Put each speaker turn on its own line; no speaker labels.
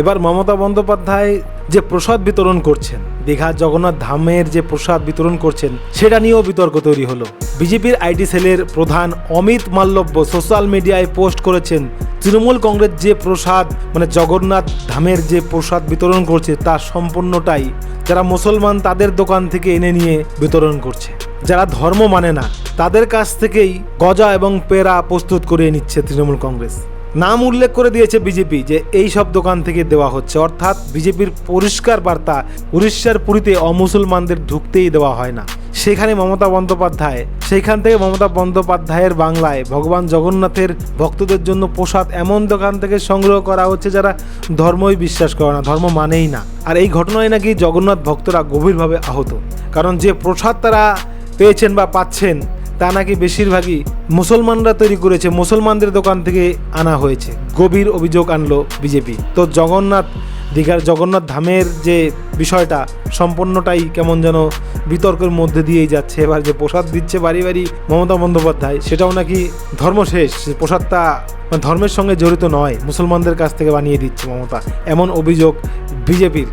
এবার মমতা বন্দ্যোপাধ্যায় যে প্রসাদ বিতরণ করছেন দীঘা জগন্নাথ ধামের যে প্রসাদ বিতরণ করছেন, সেটা নিয়েও বিতর্ক তৈরি হলো। বিজেপির আইটি সেলের প্রধান Amit Malviya social media post করেছেন, তৃণমূল কংগ্রেস যে প্রসাদ মানে জগন্নাথ ধামের যে প্রসাদ বিতরণ করছে, তা সম্পূর্ণটাই যারা মুসলমান তাদের দোকান থেকে এনে নিয়ে বিতরণ করছে। যারা ধর্ম মানে না, তাদের কাছ থেকেই গজা এবং পেরা প্রস্তুত করে নিচ্ছে তৃণমূল কংগ্রেস। নাম উল্লেখ করে দিয়েছে বিজেপি যে এই সব দোকান থেকে দেওয়া হচ্ছে। অর্থাৎ বিজেপির পরিষ্কার বার্তা উড়িষ্যার পুরীতে অমুসলমানদের ঢুকতেই দেওয়া হয় না। সেখানে মমতা বন্দ্যোপাধ্যায়, সেইখান থেকে মমতা বন্দ্যোপাধ্যায়ের বাংলায় ভগবান জগন্নাথের ভক্তদের জন্য প্রসাদ এমন দোকান থেকে সংগ্রহ করা হচ্ছে যারা ধর্মই বিশ্বাস করে না, ধর্ম মানেই না। আর এই ঘটনায় নাকি জগন্নাথ ভক্তরা গভীরভাবে আহত। কারণ যে প্রসাদ তারা পেয়েছেন বা পাচ্ছেন তা নাকি বেশিরভাগই মুসলমানরা তৈরি করেছে, মুসলমানদের দোকান থেকে আনা হয়েছে। গভীর অভিযোগ আনলো বিজেপি। তো জগন্নাথ দীঘার জগন্নাথ ধামের যে বিষয়টা, সম্পূর্ণটাই কেমন যেন বিতর্কের মধ্যে দিয়েই যাচ্ছে। এবার যে প্রসাদ দিচ্ছে বাড়ি বাড়ি মমতা বন্দ্যোপাধ্যায়, সেটাও নাকি ধর্ম শেষ প্রসাদটা মানে ধর্মের সঙ্গে জড়িত নয়, মুসলমানদের কাছ থেকে বানিয়ে দিচ্ছে মমতা। এমন অভিযোগ বিজেপির।